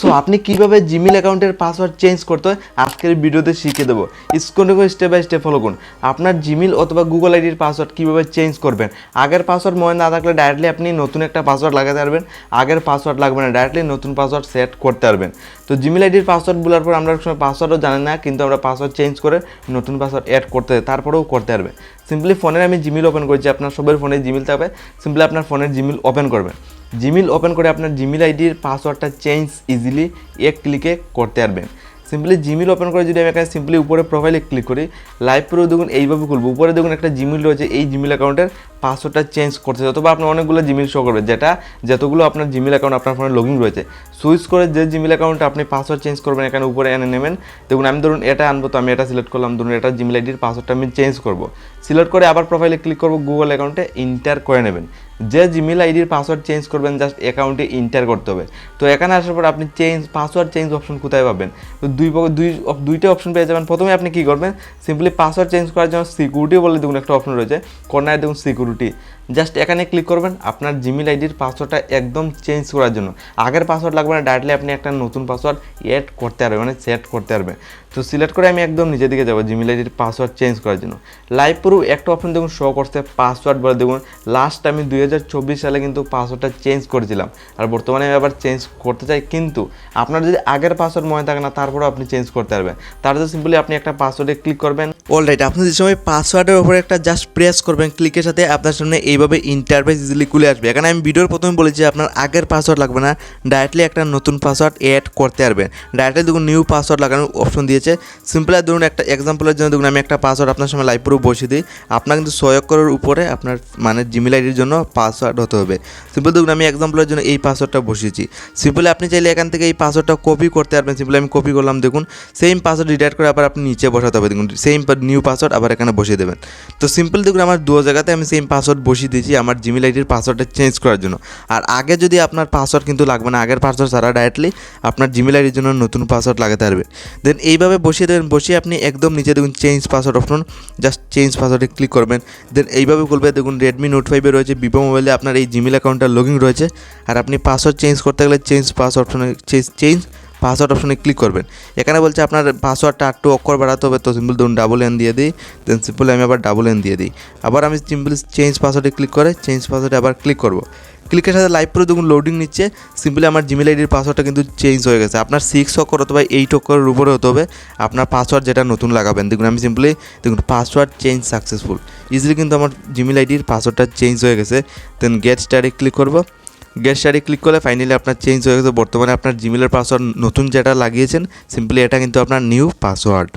So আপনি কীভাবে Gmail অ্যাকাউন্টের পাসওয়ার্ড চেঞ্জ করতে হয়, আজকের ভিডিওতে শিখিয়ে দেবো। করে স্টেপ বাই স্টেপ ফলো করুন। আপনার জিমেল অথবা গুগল আইডির পাসওয়ার্ড কীভাবে চেঞ্জ করবেন? আগের পাসওয়ার্ড মনে না থাকলে ডাইরেক্টলি আপনি নতুন একটা পাসওয়ার্ড লাগাতে পারবেন। আগের পাসওয়ার্ড লাগবে না ডাইরেক্টলি নতুন পাসওয়ার্ড সেট করতে পারবেন। তো জিমেল আইডির পাসওয়ার্ড বলার পর আমরা সময় পাসওয়ার্ডও জানি না, কিন্তু আমরা পাসওয়ার্ড চেঞ্জ করে নতুন পাসওয়ার্ড অ্যাড করতে, তারপরেও করতে পারবে সিম্পলি ফোনের আমি জিমেল ওপেন করেছি, আপনার সবের ফোনে জিমেল থাকবে। সিম্পলি আপনার ফোনের জিমেল ওপেন করবেন। জিমেল ওপেন করে আপনার জিমেল আইডির পাসওয়ার্ডটা চেঞ্জ ইজিলি এক ক্লিকে করতে পারবেন। সিম্পলি জিমেল ওপেন করে যদি আমি এখানে সিম্পলি উপরে প্রোফাইলে ক্লিক করি লাইভ পুরো দেখুন এইভাবে খুলবো। উপরে দেখুন একটা জিমেল রয়েছে, এই জিমেল অ্যাকাউন্টের পাসওয়ার্ডটা চেঞ্জ করতে অথবা আপনার অনেকগুলো জিমেল শো করবে যেটা যতগুলো আপনার জিমেল অ্যাকাউন্ট আপনার ফোনে লগ ইন রয়েছে। সুইচ করে যে জিমেল অ্যাকাউন্টে আপনি পাসওয়ার্ড চেঞ্জ করবেন, এখানে উপরে এনে নেবেন। দেখুন, আমি ধরুন এটা আনব, তো আমি এটা সিলেক্ট করলাম, ধরুন এটা জিমেল আইডির পাসওয়ার্ডটা আমি চেঞ্জ করব। সিলেক্ট করে আবার প্রোফাইলে ক্লিক করব গুগল অ্যাকাউন্টে ইন্টার করে নেবেন। যে জিমেল আইডির পাসওয়ার্ড চেঞ্জ করবেন জাস্ট অ্যাকাউন্টে ইন্টার করতে হবে। তো এখানে আসার পর আপনি চেঞ্জ পাসওয়ার্ড চেঞ্জ অপশন কোথায় পাবেন? তো দুই দুই, দুইটা অপশন পেয়ে যাবেন। প্রথমে আপনি কী করবেন? সিম্পলি পাসওয়ার্ড চেঞ্জ করার জন্য সিকিউরিটি বলে দেখুন একটা অপশন রয়েছে। কর্নারে দেখুন সিকিউরিটি জাস্ট এখানে ক্লিক করবেন, আপনার জিমেল আইডির পাসওয়ার্ডটা একদম চেঞ্জ করার জন্য। আগের পাসওয়ার্ড লাগবে না ডাইরেক্টলি আপনি একটা নতুন পাসওয়ার্ড অ্যাড করতে পারবেন মানে সেট করতে পারবেন। তো সিলেক্ট করে আমি একদম নিচের দিকে যাব জিমেল আইডির পাসওয়ার্ড চেঞ্জ করার জন্য। লাইভ পুরো একটা অপশন দেখুন শো করছে পাসওয়ার্ড বলে। দেখুন লাস্ট আমি দুই হাজার চব্বিশ সালে কিন্তু পাসওয়ার্ডটা চেঞ্জ করেছিলাম। আর বর্তমানে আমি আবার চেঞ্জ করতে চাই, কিন্তু আপনার যদি আগের পাসওয়ার্ড মনে থাকে না, তারপরেও আপনি চেঞ্জ করতে পারবেন। তার জন্য সিম্পলি আপনি একটা পাসওয়ার্ডে ক্লিক করবেন। অলরাইট আপনি যে সময় পাসওয়ার্ডের উপরে একটা জাস্ট প্রেস করবেন ক্লিকের সাথে আপনার সামনে এইভাবে ইন্টারফেস ইজিলি খুলে আসবে। এখানে আমি ভিডিওর প্রথমে বলেছি আপনার আগের পাসওয়ার্ড লাগবে না ডাইরেক্টলি একটা নতুন পাসওয়ার্ড অ্যাড করতে পারবেন। ডাইরেক্টলি দেখুন নিউ পাসওয়ার্ড লাগানোর অপশন দিয়েছে। সিম্পলি ধরুন একটা এক্সাম্পলের জন্য দেখুন, আমি একটা পাসওয়ার্ড আপনার সামনে লাইভ পুরো বসিয়ে দিই। আপনার কিন্তু ছয় অক্ষরের উপরে আপনার মানে জিমেল আইডির জন্য পাসওয়ার্ড হতে হবে। সিম্পল দেখুন, আমি এক্সাম্পলের জন্য এই পাসওয়ার্ডটা বসিয়েছি। সিম্পলি আপনি চাইলে এখান থেকে এই পাসওয়ার্ডটা কপি করতে পারবেন। সিম্পলি আমি কপি করলাম, দেখুন সেম পাসওয়ার্ড রিডাইট করে আবার আপনি নিচে বসাতে হবে। দেখুন সেম নিউ পাসওয়ার্ড আবার এখানে বসিয়ে দেবেন। তো সিম্পল দেখুন, আমার দু জায়গাতে আমি সেম পাসওয়ার্ড বসিয়ে দিয়েছি, আমার জিমেল আইডির পাসওয়ার্ডটা চেঞ্জ করার জন্য। আর আগে যদি আপনার পাসওয়ার্ড কিন্তু লাগবে না, আগের পাসওয়ার্ড ছাড়া ডাইরেক্টলি আপনার জিমেল আইডির জন্য নতুন পাসওয়ার্ড লাগাতে পারবে। দেন এইভাবে বসিয়ে দেবেন, বসিয়ে আপনি একদম নিচে দেখুন change password option just change পাসওয়ার্ডে click করবেন। দেন এইভাবে করবে দেখুন রেডমি নোট ফাইভে রয়েছে ভিভো মোবাইলে আপনার এই জিমেল অ্যাকাউন্টটা লগিং রয়েছে। আর আপনি পাসওয়ার্ড চেঞ্জ করতে গেলে চেঞ্জ পাসওয়ার্ড অপশনে চেঞ্জ পাসওয়ার্ড অপশনে ক্লিক করবেন। এখানে বলছে আপনার পাসওয়ার্ডটা একটু অক্ষর বাড়াতে হবে, তো সিম্পল ধরুন ডাবল এন দিয়ে দিই দেন সিম্পল আমি আবার ডাবল এন দিয়ে দিই। আবার আমি সিম্পল চেঞ্জ পাসওয়ার্ডে ক্লিক করে চেঞ্জ পাসওয়ার্ডে আবার ক্লিক করব। ক্লিকের সাথে লাইভ পুরো দেখুন লোডিং নিচ্ছে সিম্পলি আমার জিমেল আইডির পাসওয়ার্ডটা কিন্তু চেঞ্জ হয়ে গেছে। আপনার সিক্স অক্ষর অথবা এইট অক্ষরের উপরে হতে হবে, আপনার পাসওয়ার্ড যেটা নতুন লাগাবেন। দেখুন, আমি সিম্পলি দেখুন পাসওয়ার্ড চেঞ্জ সাকসেসফুল ইজিলি কিন্তু আমার জিমেল আইডির পাসওয়ার্ডটা চেঞ্জ হয়ে গেছে। দেন গেট স্টারে ক্লিক করব। গেট স্টারে ক্লিক করলে ফাইনালি আপনার চেঞ্জ হয়ে গেছে। বর্তমানে আপনার জিমেলের পাসওয়ার্ড নতুন যেটা লাগিয়েছেন সিম্পলি এটা কিন্তু আপনার নিউ পাসওয়ার্ড